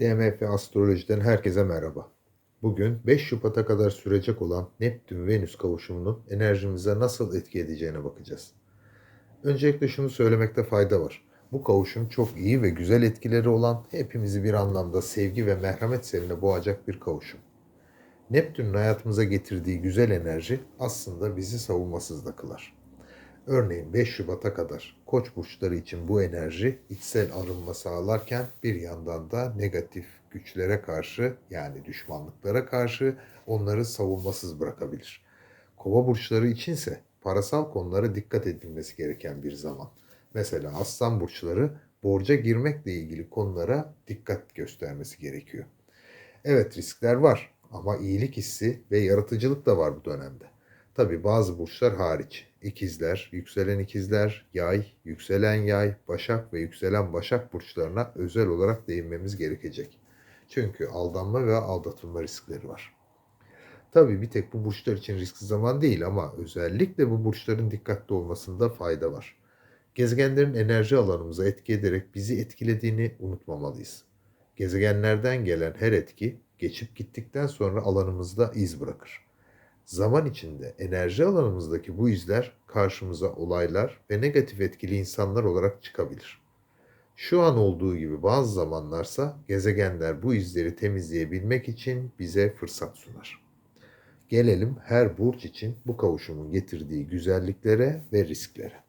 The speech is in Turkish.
DMF Astroloji'den herkese merhaba. Bugün 5 Şubat'a kadar sürecek olan Neptün-Venüs kavuşumunun enerjimize nasıl etki edeceğine bakacağız. Öncelikle şunu söylemekte fayda var. Bu kavuşum çok iyi ve güzel etkileri olan, hepimizi bir anlamda sevgi ve merhamet seline boğacak bir kavuşum. Neptün'ün hayatımıza getirdiği güzel enerji aslında bizi savunmasız da kılar. Örneğin 5 Şubat'a kadar Koç burçları için bu enerji içsel arınma sağlarken bir yandan da negatif güçlere karşı yani düşmanlıklara karşı onları savunmasız bırakabilir. Kova burçları içinse parasal konulara dikkat edilmesi gereken bir zaman. Mesela aslan burçları borca girmekle ilgili konulara dikkat göstermesi gerekiyor. Evet riskler var ama iyilik hissi ve yaratıcılık da var bu dönemde. Tabi bazı burçlar hariç. İkizler, yükselen ikizler, yay, yükselen yay, başak ve yükselen başak burçlarına özel olarak değinmemiz gerekecek. Çünkü aldanma ve aldatılma riskleri var. Tabi bir tek bu burçlar için riskli zaman değil ama özellikle bu burçların dikkatli olmasında fayda var. Gezegenlerin enerji alanımıza etki ederek bizi etkilediğini unutmamalıyız. Gezegenlerden gelen her etki geçip gittikten sonra alanımızda iz bırakır. Zaman içinde enerji alanımızdaki bu izler karşımıza olaylar ve negatif etkili insanlar olarak çıkabilir. Şu an olduğu gibi bazı zamanlarsa gezegenler bu izleri temizleyebilmek için bize fırsat sunar. Gelelim her burç için bu kavuşumun getirdiği güzelliklere ve risklere.